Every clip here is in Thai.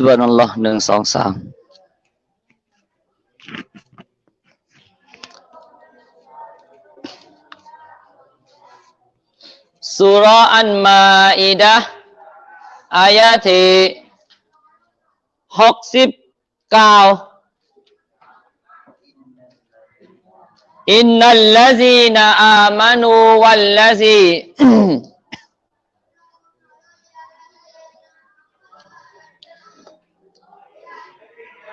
สุบานัลลอฮ์หนึ่งสองสามสุราอันมาอิดะห์อายะที่หกสิบเก้าอินนัลลซีนอามานูวัลลซี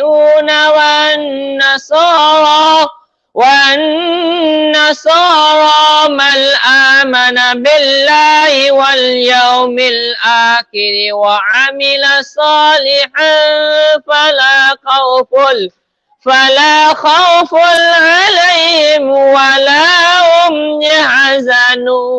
والصابئون والنصارى والنصارى من آمن بالله واليوم الآخر وعمل صالحا فلا خوف فلا خوف عليهم ولا هم يحزنون.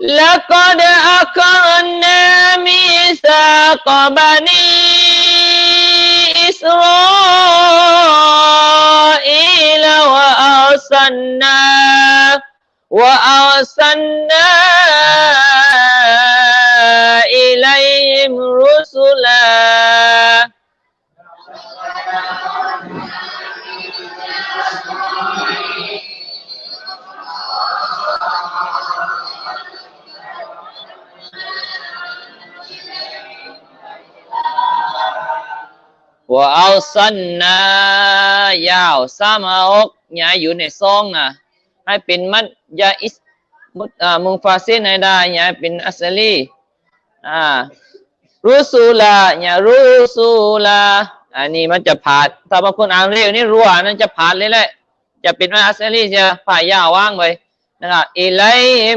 لقد أكرنا ميثاق بني إسرائيل وأرسلنا وأرسلنا إليهم رسلا wa arsalna ยาวสามอกยาอยู่ในซองนะให้เป็นมัดยาอิสมุตมุงฟาซินให้ได้ยาเป็นอัสลีอ่ารูซูลายารูซูลาอันนี้มันจะผ่านถ้าบางคนอ่านเร็วนี่รัวนั่นจะผ่านเลยแหละจะเป็นมัดอัสลีจะผ่ายาวว่างไปนะครับอิไล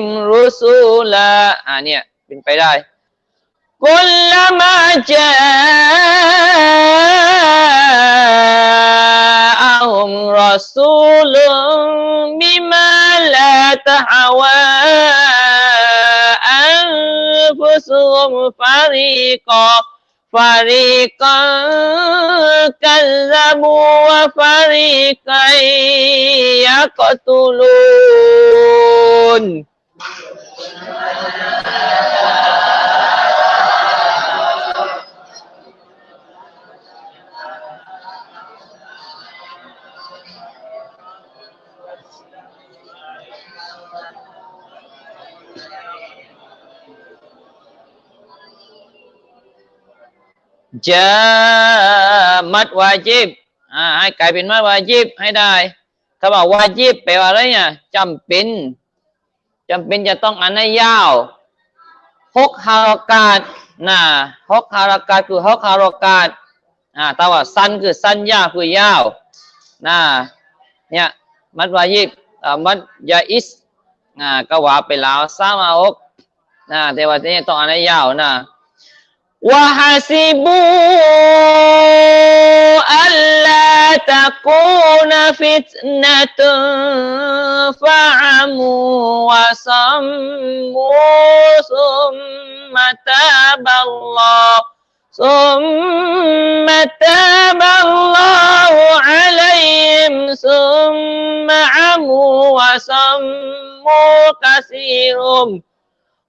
มรูซูลาอ่าเนี่ยเป็นไปได้ كلما جاءهم رسول بما لا تهوى أنفسهم فريقا فريقا كذبوا وفريقا يقتلون. จะมัดวาจิบอ่าให้กลายเป็นมัดวาจิบให้ได้ถ้าบอกวาจิบแปลว่าอะไรเนี่ยจำเป็นจำเป็นจะต้องอ่านให้ยาวหกฮารากาศนะหกฮารากาศคือหกฮารากาศอ่าแต่ว่าสั้นคือสั้นยาวคือยาวนะเนี่ยมัดวาจิบมัดยาอิสอ่าก็ว่าไปแล้วสามหกนะแต่ว่าที่นี่ต้องอ่านให้ยาวนะ وحسبوا ألا تكون فتنة فعموا وصموا ثم تاب الله ثم تاب الله عليهم ثم عموا وصموا كثير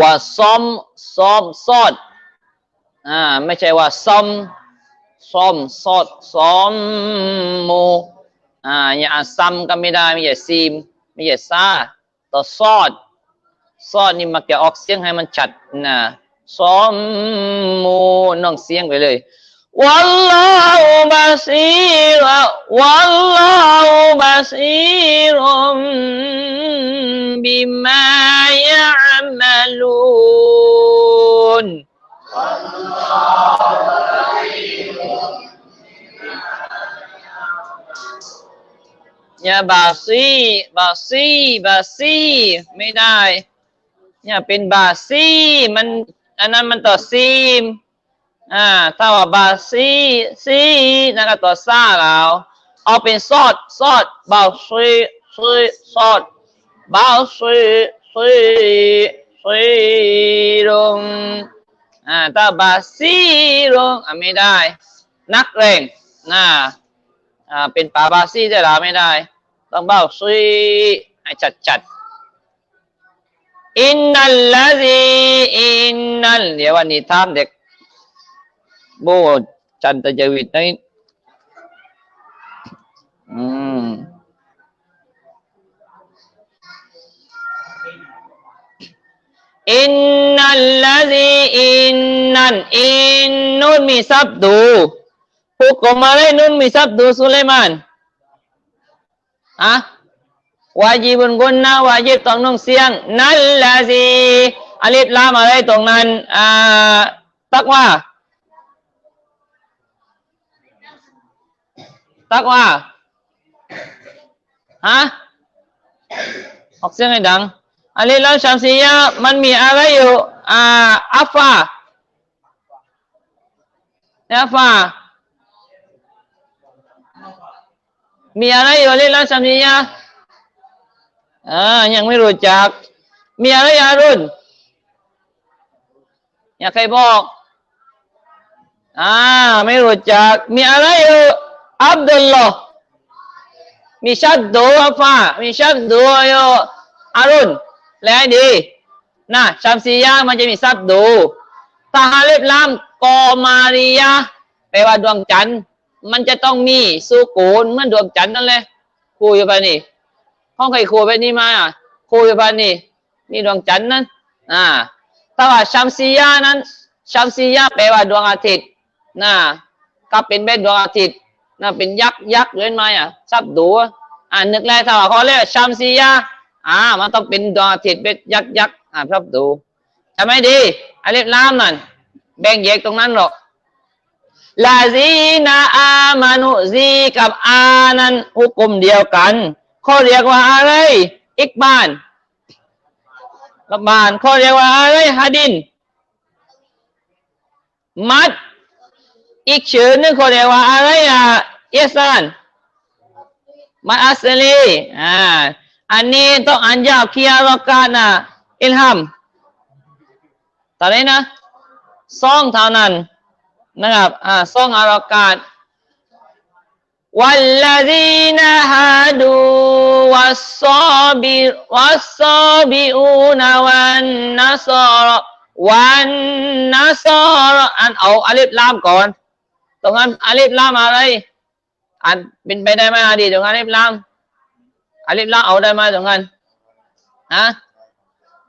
ว่าซ้อมซ้อมซอดอ่าไม่ใช่ว่าซ้อมซ้อมซอดซ้อมโมอ่าอย่าซ้ำก็ไม่ได้ไม่ใช่ซีมไม่ใช่ซาต่อซอดซอดนี่มักจะออกเสียงให้มันชัดนะซ้อมโมน้องเสียงไปเลย Wallahu basir wallahu basirum bima ya'malun. อย่าบาซีบาซีบาซีไม่ได้ อย่าเป็นบาซีมันอันนั้นมันต่อซีม ya อ่าถ้าว่าบาซีซีนั่นก็ตัวซาแล้วเอาเป็นซอดซอดบาซีซีซอดบาซีซีซีลงอ่าถ้าบาซีลงอะไม่ได้ นักเรงน่าอ่าเป็นปาบาซีได้หรอไม่ได้ ต้องบาซีให้จัดจัดอินนัลลาซีอินนัลเดี๋ยววันนี้ถามเด็ก โบจันตจวิตนี่อืมอินนัลลาซีอินนันอินนุนมีซับดูผู้กม ตักว่าฮะออกเสียงให้ดังอันนี้แล้วชามซียะมันมีอะไรอยู่อ่าอัฟฟาอัฟฟามีอะไรอยู่อันนี้แล้วชามซียะอ่ายังไม่รู้จัก มีอะไรอารุณอยากใครบอกอ่าไม่รู้จัก มีอะไรอยู่ อับดุลลอฮ์มีชัดดูอัฟามีชัดดูยอารุณและดีนะชัมซียะมันจะมีซับดูถ้าฮาเลิฟลามกอมาริยะแปลว่าดวงจันทร์มันจะต้องมีสุกูลเมือนดวงจันทร์นั่นแหละครูอยู่ปะนี่ห้องใครครูไปนี่มาอะครูอยู่ปะนี่นี่ดวงจันทร์นั้นอ่าถ้าว่าชัมซียะนั้นชัมซียะแปลว่าดวงอาทิตย์นะก็เป็นแบบดวงอาทิตย์ น่ะเป็นยักษ์ยักษ์เว้นไหมอะซับดูอ่านึกแล้วถ้าเขาเรียกว่ามซียะอ่ามันต้องเป็นดอาทิตเป็นยักษ์ยักษ์อ่าซับดูทำไมดีอาลิฟลามนั่นแบ่งแยกตรงนั้นหรอกลาซีนาอามานุซีกับอานั้นหุกกลมเดียวกันเขาเรียกว่าอะไรอิกบานกับบานเขาเรียกว่าอะไรฮะดิน มัด อีกชื่อนึงเขาเรียกว่าอะไรอะเอสันมาอัสลีอ่าอันนี้ต้องอันยาวเคียรกานะอิลฮัมตอนนี้นะซ่องเท่านั้นนะครับอ่าซ่องอารกาศวัลลดีนะฮาดูวัสซอบิวัสซอบิอูนวันนัสรวันนัสรอันเอาอลิฟลามก่อน ตรงนั้นอาลิฟลามอะไรอ่านเป็นไปได้ไหมอดีตตรงนั้นอาลิฟลามอลิฟลามเอาได้ไหมตรงนั้นฮะ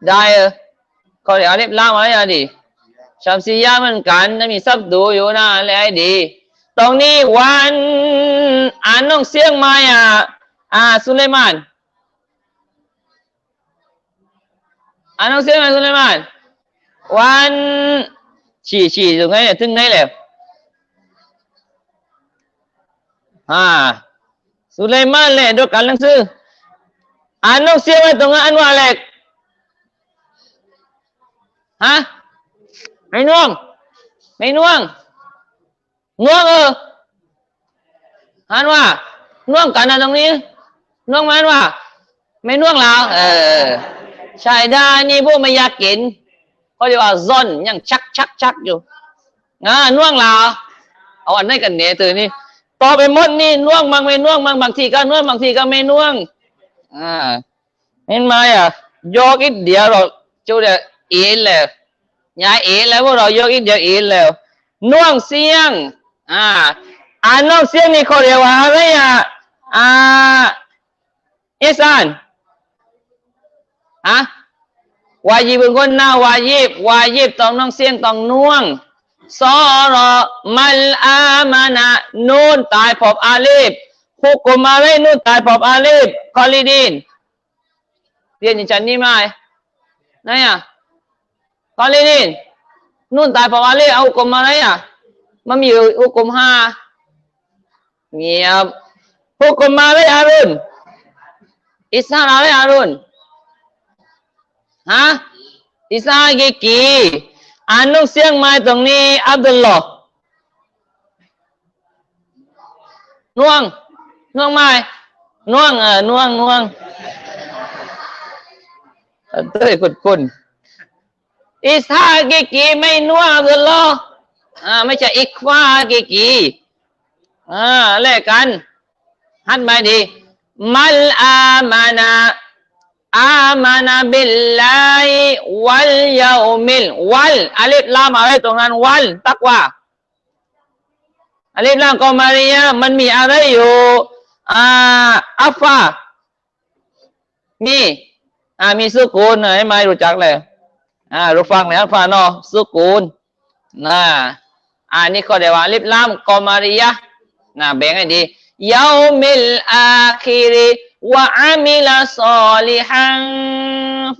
ได้เออเขาเรียกอาลิฟลามอะไรอดีตชัมซียะเหมือนกันจะมีซับดูอยู่นะแล้วให้ดี ตรงนี้วันอ่านน้องเสียงมาอะอ่าสุเลมานอ่านน้องเสียงมาสุเลมานวันฉี่ฉี่ตรงไหนเนี่ยถึงไหนแล้ว อ่าสุไลมานเลยด้วยกันหนังสืออ่านน้องเสียงไว้ตรงนั้นอันว่าอะไรฮะไม่น่วงไม่น่วงน่วงเอออ่านว่าน่วงกันนะตรงนี้น่วงไหมอ่านว่าไม่น่วงแล้วเออใช่ได้นี่พวกไม่อยากกินเขาเรียกว่าซ่อนยังชักชักชักอยู่นะน่วงแลาเอาอันไหนกันเนี่ยตื่นนี่ ต่อไปหมดนี่น่วงบางไม่น่วงบางบางทีก็น่วงบางทีก็ไม่น่วง อ่าเห็นไหมอะโยกอีกเดียวหรอกจูเดียอีนแล้วย้ายเอีนแล้วพวกเรายกอีกเดียวเอีนแล้วน่วงเสียง อ่าอ่าน่วงเสียงนี่เขาเรียกว่าอะไรอะอ่าอิสานฮะวายิบเป็นคนหน้าวายิบวายิบต้องน่วงเสียงต้องน่วง ซอรอมัลอามานะนูนตายพบอาลีฟฮุกุมอะไรนูนตายพบอาลีฟคอลิดีนเรียนอย่างฉันนี่ไหมไหนอะกอลินินนูนตายพราะว่าเล่เอาหุกลมอะไรอะมันมีอยู่หุกลมห้าเงียบหุกลมมาเลยอารุณอิสานอะไรอารุณฮะอิสากิกี อ่านนกเสียงไม้ตรงนี้ อับดุลลอฮ์น่วงน่วงไม้น่วงเออน่วงน่วงเต้ยกุดกุนอิสฮากิกีไม่นัวงอับดุลลอฮ์อ่าไม่ใช่อิควากิกีอ่าแลกกันหัดมาดี มัลอามานะ อามานะบิลลวัลยาอุมิลวัลอาลิฟลามอะไรตรงนั้นวัลตักว่าอาลิฟลามกอมาริยะมันมีอะไรอยู่อ่าอัฟฟามีอ่ามีสุกูนไหนไม่รู้จักเลยอ่ารู้ฟังแล้วฟานอสุกูลนะอ่านี่ก็เรียว่าลิบลามกอมาริยะนะแบ่งให้ดียาอมิลอาคิริ วะอามิลาซอลิฮัง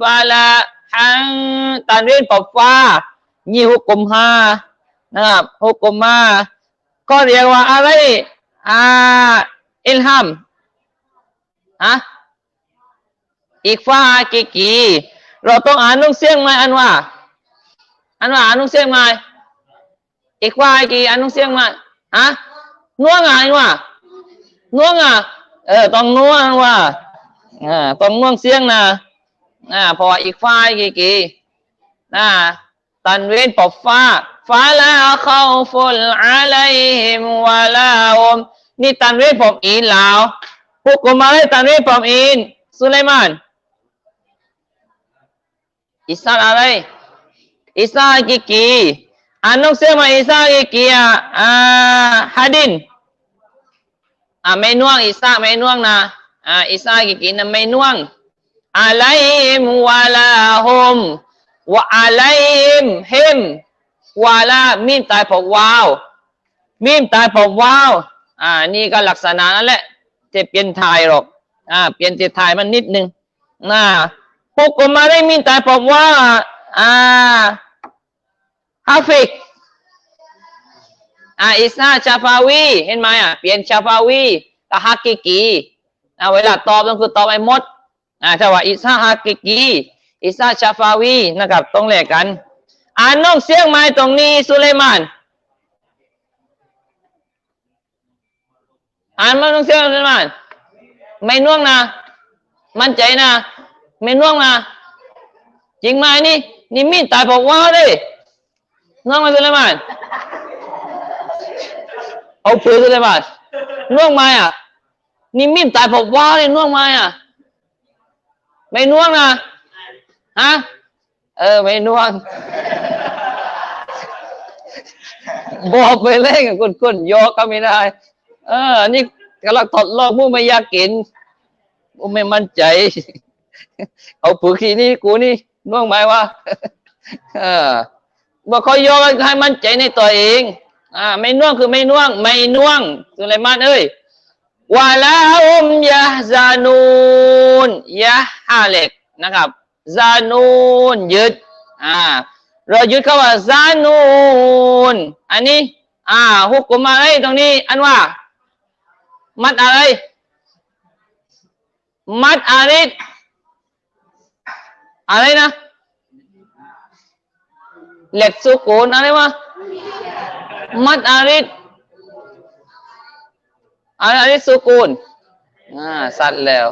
ฟาลาฮังตันเรียนปอบฟ้านี่ฮุกกลมห้านะครับฮุกกลมห้าก็เรียกว่าอะไรอ่าอิลฮัมฮะอีกฟ้ากิกีเราต้องอ่านนุ่งเสียงไหมอันว่า อันว่าอ่านนุ่งเสียงไหมอีกว่ากี่อ่านนุ่งเสียงไหมฮะน่วงอะอันว่าน่วงอะ เออต้องน่วงว่าอ่าต้องน่วงเสียงนะอ่าพออีกฟ้าอีกกี่กี่นะตันเวนปอบฟ้าฟ้าละเข้าฟุลอะลัยฮิมวะลาอุมนี่ตันเวนปอบอีนล้วพวกกูมาเลยตันเวนปอบอีนสุไลมานอิสาอะไรอิสากิกีอันนกเสียงมาอิสากิกีอะอ่าฮัดิน อ่าไม่น่วง อิสาไม่น่วงนะอ่าอิสากิกีนะไม่น่วงอะลัยฮิมวะลาฮุมวะอะลัยฮิมฮิมวะลามีมตายเพราวาวมีมตายเพราะวาวอ่า นี่ก็ลักษณะนั่นแหละจะเปลี่ยนไทยหรอกอ่า เปลี่ยนจะไทยมันนิดนึงนะ hukum mari minta bahwa ah Hafik อ่า อิสนาชาฟาวีเห็นไหมอะเปลี่ยนชาฟาวีกับฮักกิกีอ่าเวลาตอบต้องคือตอบไอ้มดอ่าถ้าว่าอิสนาฮักกิกีอิสนาชาฟาวีนะครับต้องแลกกัน อ่านน้องเสียงไม้ตรงนี้สุเลมานอ่านมาน้องเสียงสุเลมานไม่น่วงนะ มั่นใจนะ ไม่น่วงนะ จริงไหมนี่นี่มีดตายเพราะว่าเลยน่วงไหมสุเลมาน เอาปืนสุเลมานน่วงไหมอะนี่มีดตายเพราว่าเลยน่วงไหมอะ ไม่น่วงนะฮะเออ ไม่น่วงบอกไปเล่นกับคนคนๆยกก็ไม่ได้ เอออันนี่กำลังทดลองมูไม่อยากกินมูไม่มั่นใจ เอาปืนทีนี่กูนี่น่วงไหมวะเออบอกเขายกให้มั่นใจในตัวเอง อ่าไม่น่วงคือไม่น่วง ไม่น่วงสุไลมานเอ้ยวาลาอุมยะซานูนยะฮาเล็กนะครับซานูนยึดอ่าเรายึดคำว่าซานูนอันนี้ อ่าฮุกกุมอะไรตรงนี้ อันว่า มัดอะไร มัดอาริดอะไรนะเหล็กสุกูนอะไรวะ มัดอาริดอาริดสุกูนอ่าสัตว์แล้ว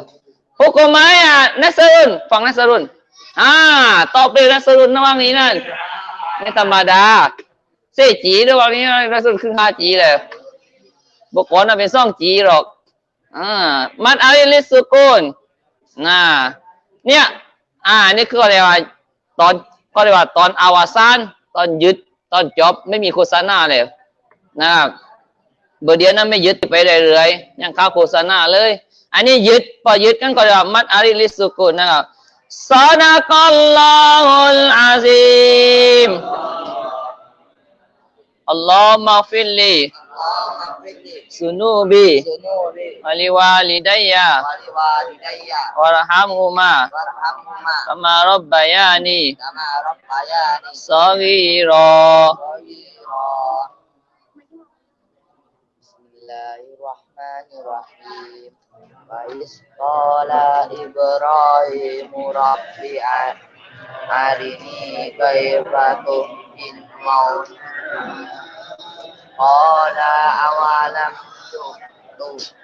ฮุกมอะไรอะนัสรุนฟังนัสรุนอ่าตอบเลยนัสรุนระหว่างนี้นั่นไม่ธรรมดาเสจีระหว่างนี้นัสรุนคือห้าจีเลยบุกคนน่ะเป็นซ่องจีหรอกอ่ามัดอาริลิสุกูนน่าเนี่ย อ่า นี่คืออะไรวะตอนก็เรียกว่าตอนอวสานตอนยึด ตอนจบไม่มีโฆษณาเลยนะครับเบอร์เดียวนั้นไม่ยึดไปเรื่อยๆยังข้าโฆษณาเลย อันนี้ยึดพอยึดกันก็จะมัดอาริลิสุกุนนะครับซาดะกัลลอฮุลอาซิมอัลลอฮ์มาฟิลลี Sunubi Waliwalidayya. Warhamuma, Kama Rabbayani. Sagira Bismillahirrahmanirrahim. Wa isqala Ibrahimu Rabbi Arini kaifa tuhil Qala awalam tu'min